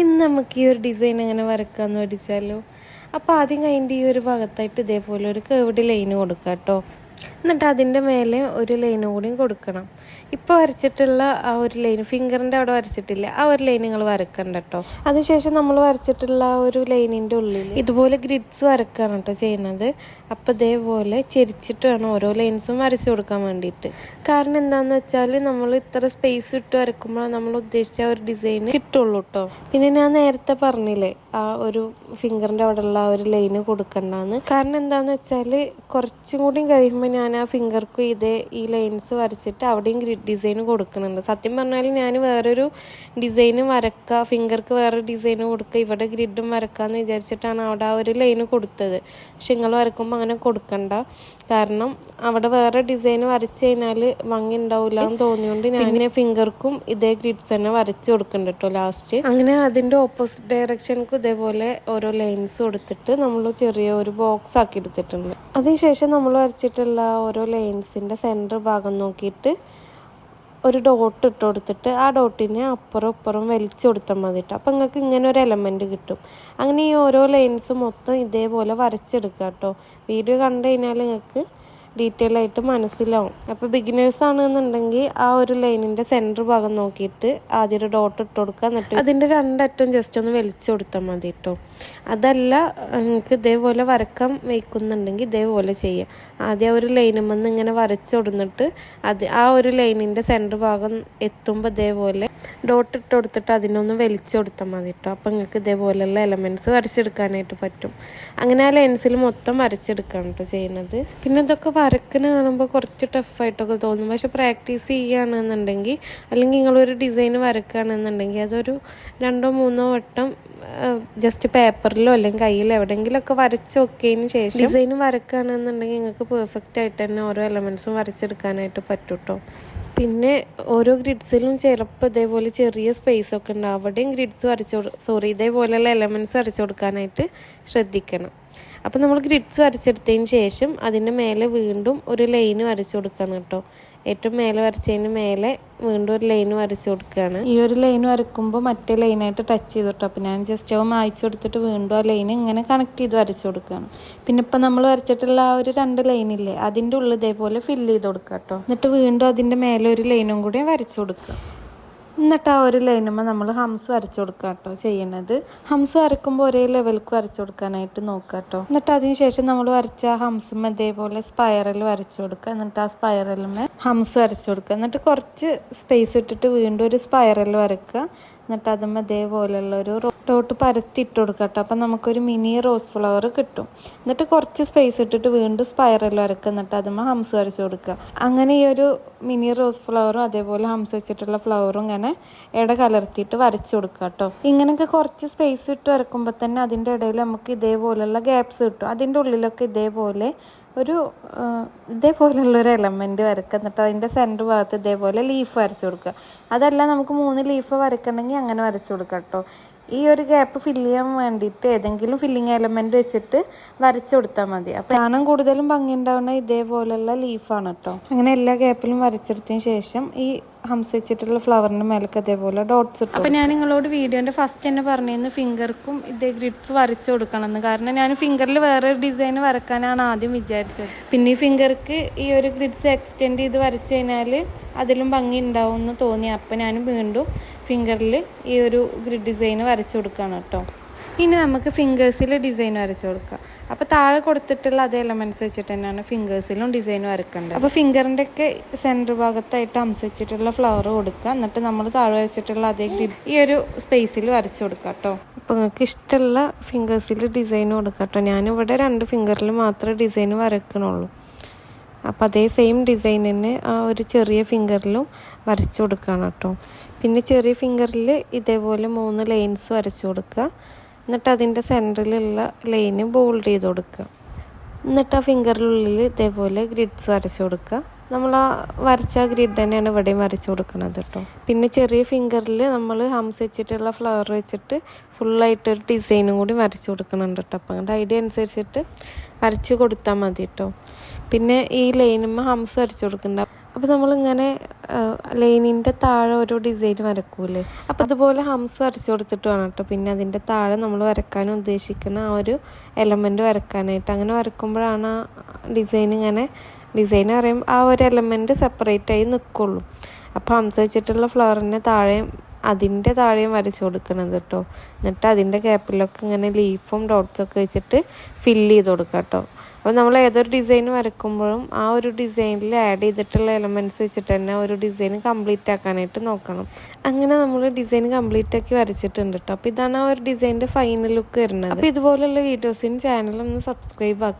ഇന്ന് നമുക്ക് ഈ ഒരു ഡിസൈൻ എങ്ങനെ വരക്കാന്ന് പഠിച്ചാലോ അപ്പോൾ ആദ്യം കഴിഞ്ഞിട്ട് ഈ ഒരു ഭാഗത്തായിട്ട് ഇതേപോലെ ഒരു കേവിഡ് ലൈന് കൊടുക്കാം കേട്ടോ എന്നിട്ട് അതിന്റെ മേലെ ഒരു ലൈനും കൂടിയും കൊടുക്കണം. ഇപ്പോൾ വരച്ചിട്ടുള്ള ആ ഒരു ലൈൻ ഫിംഗറിന്റെ അവിടെ വരച്ചിട്ടില്ല. ആ ഒരു ലൈൻ നിങ്ങൾ വരക്കണ്ട കേട്ടോ അതിനുശേഷം നമ്മൾ വരച്ചിട്ടുള്ള ആ ഒരു ലൈനിന്റെ ഉള്ളിൽ ഇതുപോലെ ഗ്രിഡ്സ് വരക്കുകയാണ് കേട്ടോ ചെയ്യുന്നത്. അപ്പോൾ ഇതേപോലെ ചെരിച്ചിട്ട് വേണം ഓരോ ലൈൻസും വരച്ചു കൊടുക്കാൻ വേണ്ടിയിട്ട്. കാരണം എന്താണെന്ന് വെച്ചാൽ നമ്മൾ ഇത്ര സ്പേസ് ഇട്ട് വരക്കുമ്പോൾ നമ്മൾ ഉദ്ദേശിച്ച ഒരു ഡിസൈൻ കിട്ടുള്ളൂ കേട്ടോ പിന്നെ ഞാൻ നേരത്തെ പറഞ്ഞില്ലേ ആ ഒരു ഫിംഗറിന്റെ അവിടെയുള്ള ആ ഒരു ലൈന് കൊടുക്കണ്ടെന്ന്. കാരണം എന്താണെന്ന് വെച്ചാൽ കുറച്ചും കൂടി കഴിയുമ്പോൾ ഞാൻ ആ ഫിംഗർക്കും ഇതേ ഈ ലൈൻസ് വരച്ചിട്ട് അവിടെയും ഗ്രിഡ് ഡിസൈൻ കൊടുക്കുന്നുണ്ട്. സത്യം പറഞ്ഞാൽ ഞാൻ വേറൊരു ഡിസൈന് വരക്കുക ഫിംഗർക്ക് വേറെ ഡിസൈൻ കൊടുക്കുക ഇവിടെ ഗ്രിഡും വരക്കാമെന്ന് വിചാരിച്ചിട്ടാണ് അവിടെ ആ ഒരു ലൈന് കൊടുത്തത്. പക്ഷെ നിങ്ങൾ വരക്കുമ്പോൾ അങ്ങനെ കൊടുക്കണ്ട. കാരണം അവിടെ വേറെ ഡിസൈൻ വരച്ച് കഴിഞ്ഞാൽ ഭംഗി ഉണ്ടാവില്ല എന്ന് തോന്നിയോണ്ട് ഞാൻ ഫിംഗർക്കും ഇതേ ഗ്രിഡ്സ് തന്നെ വരച്ച് കൊടുക്കുന്നുണ്ട് കേട്ടോ ലാസ്റ്റ് അങ്ങനെ അതിന്റെ ഓപ്പോസിറ്റ് ഡയറക്ഷൻക്കും ഇതേപോലെ ഓരോ ലൈൻസ് കൊടുത്തിട്ട് നമ്മൾ ചെറിയ ഒരു ബോക്സ് ആക്കി എടുത്തിട്ടുണ്ട്. അതിനുശേഷം നമ്മൾ വരച്ചിട്ടുള്ള ഓരോ ലൈൻസിന്റെ സെന്റർ ഭാഗം നോക്കിയിട്ട് ഒരു ഡോട്ട് ഇട്ട് കൊടുത്തിട്ട് ആ ഡോട്ടിനെ അപ്പുറം ഇപ്പുറം വലിച്ചു കൊടുത്താൽ മതി കേട്ടോ അപ്പം നിങ്ങൾക്ക് ഇങ്ങനെ ഒരു എലമെന്റ് കിട്ടും. അങ്ങനെ ഈ ഓരോ ലൈൻസ് മൊത്തം ഇതേപോലെ വരച്ചെടുക്കുക കേട്ടോ വീഡിയോ കണ്ടു കഴിഞ്ഞാൽ നിങ്ങൾക്ക് ഡീറ്റെയിൽ ആയിട്ട് മനസ്സിലാവും. അപ്പോൾ ബിഗിനേഴ്സ് ആണെന്നുണ്ടെങ്കിൽ ആ ഒരു ലൈനിന്റെ സെന്റർ ഭാഗം നോക്കിയിട്ട് ആദ്യം ഒരു ഡോട്ട് ഇട്ട് കൊടുക്കുക. എന്നിട്ട് അതിന്റെ രണ്ടറ്റം ജസ്റ്റ് ഒന്ന് വലിച്ചു കൊടുത്താൽ മതി കേട്ടോ അതല്ല നിങ്ങൾക്ക് ഇതേപോലെ വരക്കാൻ വയ്ക്കുന്നുണ്ടെങ്കിൽ ഇതേപോലെ ചെയ്യാം. ആദ്യം ആ ഒരു ലൈനുമെന്ന് ഇങ്ങനെ വരച്ചു കൊടുത്തിട്ട് അത് ആ ഒരു ലൈനിന്റെ സെന്റർ ഭാഗം എത്തുമ്പോൾ ഇതേപോലെ ഡോട്ട് ഇട്ട് കൊടുത്തിട്ട് അതിനൊന്ന് വലിച്ചു കൊടുത്താൽ മതി കേട്ടോ അപ്പോൾ നിങ്ങൾക്ക് ഇതേപോലെയുള്ള എലമെന്റ്സ് വരച്ചെടുക്കാനായിട്ട് പറ്റും. അങ്ങനെ ആ ലെൻസിൽ മൊത്തം വരച്ചെടുക്കുകയാണ് കേട്ടോ ചെയ്യുന്നത്. പിന്നെ ഇതൊക്കെ വരക്കുന്ന കാണുമ്പോൾ കുറച്ച് ടഫായിട്ടൊക്കെ തോന്നും. പക്ഷെ പ്രാക്ടീസ് ചെയ്യുകയാണെന്നുണ്ടെങ്കിൽ അല്ലെങ്കിൽ നിങ്ങളൊരു ഡിസൈൻ വരക്കുകയാണെന്നുണ്ടെങ്കിൽ അതൊരു രണ്ടോ മൂന്നോ വട്ടം ജസ്റ്റ് പേപ്പറിലോ അല്ലെങ്കിൽ കയ്യിലോ എവിടെയെങ്കിലുമൊക്കെ വരച്ച് നോക്കിയതിന് ശേഷം ഡിസൈൻ വരക്കുകയാണെന്നുണ്ടെങ്കിൽ നിങ്ങൾക്ക് പെർഫെക്റ്റ് ആയിട്ട് തന്നെ ഓരോ എലമെന്റ്സും വരച്ചെടുക്കാനായിട്ട് പറ്റൂട്ടോ പിന്നെ ഓരോ ഗ്രിഡ്സിലും ചിലപ്പോൾ ഇതേപോലെ ചെറിയ സ്പേസ് ഒക്കെ ഉണ്ട്. അവിടെയും ഗ്രിഡ്സ് വരച്ചു സോറി ഇതേപോലെയുള്ള എലമെന്റ്സ് വരച്ചു കൊടുക്കാനായിട്ട് ശ്രദ്ധിക്കണം. അപ്പോൾ നമ്മൾ ഗ്രിഡ്സ് വരച്ചെടുത്തതിന് ശേഷം അതിന്റെ മേലെ വീണ്ടും ഒരു ലൈൻ വരച്ചു കൊടുക്കണം കേട്ടോ. ഏറ്റവും മേലെ വരച്ചതിന് മേലെ വീണ്ടും ഒരു ലൈൻ വരച്ചു കൊടുക്കുകയാണ്. ഈ ഒരു ലൈൻ വരക്കുമ്പോൾ മറ്റേ ലൈനായിട്ട് ടച്ച് ചെയ്തിട്ടു അപ്പോൾ ഞാൻ ജസ്റ്റ് അവ മായ്ച്ചു കൊടുത്തിട്ട് വീണ്ടും ആ ലൈൻ ഇങ്ങനെ കണക്ട് ചെയ്ത് വരച്ചു കൊടുക്കുകയാണ്. പിന്നെ ഇപ്പം നമ്മൾ വരച്ചിട്ടുള്ള ആ ഒരു രണ്ട് ലൈനില്ലേ അതിന്റെ ഉള്ളിൽ ഇതേപോലെ ഫില്ല് ചെയ്ത് കൊടുക്കുക കേട്ടോ. എന്നിട്ട് വീണ്ടും അതിന്റെ മേലെ ഒരു ലൈനും കൂടി വരച്ചു കൊടുക്കുക. എന്നിട്ട് ആ ഒരു ലൈനുമ്പോൾ നമ്മൾ ഹംസ് വരച്ചു കൊടുക്കുക കേട്ടോ ചെയ്യണത്. ഹംസ് വരക്കുമ്പോൾ ഒരേ ലെവലിക്ക് വരച്ചു കൊടുക്കാനായിട്ട് നോക്കുക കേട്ടോ എന്നിട്ട് അതിന് ശേഷം നമ്മൾ വരച്ച ഹംസും ഇതേപോലെ സ്പൈറൽ വരച്ചു കൊടുക്കുക എന്നിട്ട് ആ സ്പൈറലുമേ ഹംസ് വരച്ചു കൊടുക്കുക എന്നിട്ട് കുറച്ച് സ്പേസ് ഇട്ടിട്ട് വീണ്ടും ഒരു സ്പൈറൽ വരക്കുക. എന്നിട്ട് അതും ഇതേപോലെയുള്ള ഒരു ഡോട്ട് പരത്തി ഇട്ട് കൊടുക്കുക കേട്ടോ അപ്പം നമുക്കൊരു മിനി റോസ് ഫ്ലവർ കിട്ടും. എന്നിട്ട് കുറച്ച് സ്പേസ് ഇട്ടിട്ട് വീണ്ടും സ്പൈറൽ വരക്കുക. എന്നിട്ട് അതുമ്പോൾ ഹംസ് വരച്ചു കൊടുക്കുക. അങ്ങനെ ഈ ഒരു മിനി റോസ് ഫ്ലവറും അതേപോലെ ഹംസ് വെച്ചിട്ടുള്ള ഫ്ലവറും ഇങ്ങനെ ഇട കലർത്തിയിട്ട് വരച്ചു കൊടുക്കുക കേട്ടോ. ഇങ്ങനെയൊക്കെ കുറച്ച് സ്പേസ് ഇട്ട് വരക്കുമ്പോൾ തന്നെ അതിന്റെ ഇടയിൽ നമുക്ക് ഇതേപോലെയുള്ള ഗ്യാപ്സ് കിട്ടും. അതിന്റെ ഉള്ളിലൊക്കെ ഇതേപോലെ ഒരു ഇതേപോലെയുള്ള ഒരു എലമെന്റ് വരക്കുക എന്നിട്ട് അതിന്റെ സെന്റർ ഭാഗത്ത് ഇതേപോലെ ലീഫ് വരച്ചു കൊടുക്കുക. അതല്ല നമുക്ക് മൂന്ന് ലീഫ് വരക്കണമെങ്കിൽ അങ്ങനെ വരച്ചു കൊടുക്കാം കേട്ടോ. ഈ ഒരു ഗ്യാപ്പ് ഫില്ല് ചെയ്യാൻ വേണ്ടിയിട്ട് ഏതെങ്കിലും ഫില്ലിങ് എലമെന്റ് വെച്ചിട്ട് വരച്ചു കൊടുത്താൽ മതി. അപ്പോൾ കാണാൻ കൂടുതലും ഭംഗി ഉണ്ടാവുന്ന ഇതേപോലെയുള്ള ലീഫാണ് കേട്ടോ അങ്ങനെ എല്ലാ ഗ്യാപ്പിലും വരച്ചെടുത്തതിന് ശേഷം ഈ ഹംസ് വെച്ചിട്ടുള്ള ഫ്ലവറിന്റെ മേലൊക്കെ അതേപോലെ ഡോട്ട്സ് ഇട്ടു അപ്പോൾ ഞാൻ നിങ്ങളോട് വീഡിയോന്റെ ഫസ്റ്റ് തന്നെ പറഞ്ഞിരുന്നു ഫിംഗർക്കും ഇതേ ഗ്രിഡ്സ് വരച്ചു കൊടുക്കണമെന്ന്. കാരണം ഞാൻ ഫിംഗറിൽ വേറൊരു ഡിസൈൻ വരക്കാനാണ് ആദ്യം വിചാരിച്ചത്. പിന്നെ ഈ ഫിംഗർക്ക് ഈ ഒരു ഗ്രിഡ്സ് എക്സ്റ്റെൻഡ് ചെയ്ത് വരച്ചു കഴിഞ്ഞാൽ അതിലും ഭംഗി ഉണ്ടാവും എന്ന് തോന്നി. അപ്പോൾ ഞാൻ വീണ്ടും ഫിംഗറിൽ ഈ ഒരു ഗ്രിഡ് ഡിസൈൻ വരച്ചു കൊടുക്കുകയാണ് കേട്ടോ. ഇനി നമുക്ക് ഫിംഗേഴ്സിൽ ഡിസൈൻ വരച്ചു കൊടുക്കാം. അപ്പോൾ താഴെ കൊടുത്തിട്ടുള്ള അതേ എലമെന്റ്സ് വെച്ചിട്ട് തന്നെയാണ് ഫിംഗേഴ്സിലും ഡിസൈൻ വരക്കേണ്ടത് അപ്പോൾ ഫിംഗറിന്റെ ഒക്കെ സെന്റർ ഭാഗത്തായിട്ട് അംസിച്ചിട്ടുള്ള ഫ്ലവർ കൊടുക്കുക. എന്നിട്ട് നമ്മൾ താഴെ വരച്ചിട്ടുള്ള അതേ ഈ ഒരു സ്പേസിൽ വരച്ചു കൊടുക്കുക കേട്ടോ. അപ്പോൾ നിങ്ങൾക്ക് ഇഷ്ടമുള്ള ഫിംഗേഴ്സിൽ ഡിസൈൻ കൊടുക്കാം കേട്ടോ. ഞാനിവിടെ രണ്ട് ഫിംഗറിൽ മാത്രമേ ഡിസൈൻ വരക്കണുള്ളൂ അപ്പോൾ അതേ സെയിം ഡിസൈൻ തന്നെ ആ ഒരു ചെറിയ ഫിംഗറിലും വരച്ചു കൊടുക്കുകയാണ് കേട്ടോ. പിന്നെ ചെറിയ ഫിംഗറിൽ ഇതേപോലെ മൂന്ന് ലൈൻസ് വരച്ചു കൊടുക്കുക. എന്നിട്ട് അതിന്റെ സെന്ററിലുള്ള ലൈന് ബോൾഡ് ചെയ്ത് കൊടുക്കുക. എന്നിട്ട് ആ ഫിംഗറിനുള്ളിൽ ഇതേപോലെ ഗ്രിഡ്സ് വരച്ചു കൊടുക്കുക. നമ്മൾ ആ വരച്ച ഗ്രിഡ് തന്നെയാണ് ഇവിടെയും വരച്ചു കൊടുക്കുന്നത് കേട്ടോ. പിന്നെ ചെറിയ ഫിംഗറിൽ നമ്മൾ ഹംസ് വെച്ചിട്ടുള്ള ഫ്ലവർ വെച്ചിട്ട് ഫുള്ളായിട്ടൊരു ഡിസൈനും കൂടി വരച്ചു കൊടുക്കുന്നുണ്ട് കേട്ടോ. അപ്പം ഐഡിയ അനുസരിച്ചിട്ട് വരച്ച് കൊടുത്താൽ മതി കേട്ടോ പിന്നെ ഈ ലൈനുമ്മ ഹംസ് വരച്ചു കൊടുക്കണ്ട. അപ്പോൾ നമ്മളിങ്ങനെ ലൈനിന്റെ താഴെ ഓരോ ഡിസൈൻ വരക്കൂലേ അപ്പോൾ അതുപോലെ ഹംസ് വരച്ചു കൊടുത്തിട്ട് വേണം കേട്ടോ പിന്നെ അതിന്റെ താഴെ നമ്മൾ വരക്കാൻ ഉദ്ദേശിക്കുന്ന ആ ഒരു എലമെന്റ് വരക്കാനായിട്ട്. അങ്ങനെ വരക്കുമ്പോഴാണ് ആ ഡിസൈൻ ഇങ്ങനെ ഡിസൈൻ അറിയുമ്പോൾ ആ ഒരു എലമെന്റ് സെപ്പറേറ്റ് ആയി നിൽക്കുള്ളൂ അപ്പോൾ ഹംസ് വെച്ചിട്ടുള്ള ഫ്ലവറിന്റെ താഴെയും അതിന്റെ താഴെയും വരച്ചു കൊടുക്കണത് കേട്ടോ. എന്നിട്ട് അതിന്റെ ഗ്യാപ്പിലൊക്കെ ഇങ്ങനെ ലീഫും ഡോട്ട്സൊക്കെ വെച്ചിട്ട് ഫില്ല് ചെയ്ത് കൊടുക്കുക കേട്ടോ. അപ്പോൾ നമ്മൾ ഏതൊരു ഡിസൈൻ വരക്കുമ്പോഴും ആ ഒരു ഡിസൈനിൽ ആഡ് ചെയ്തിട്ടുള്ള എലമെന്റ്സ് വെച്ചിട്ട് തന്നെ ഒരു ഡിസൈൻ കംപ്ലീറ്റ് ആക്കാനായിട്ട് നോക്കണം. അങ്ങനെ നമ്മൾ ഡിസൈൻ കംപ്ലീറ്റ് ആക്കി വരച്ചിട്ടുണ്ട് കേട്ടോ. അപ്പോൾ ഇതാണ് ആ ഒരു ഡിസൈനിന്റെ ഫൈനൽ ലുക്ക് വരുന്നത്. അപ്പോൾ ഇതുപോലുള്ള വീഡിയോസിന് ചാനൽ ഒന്ന് സബ്സ്ക്രൈബ് ആക്കുക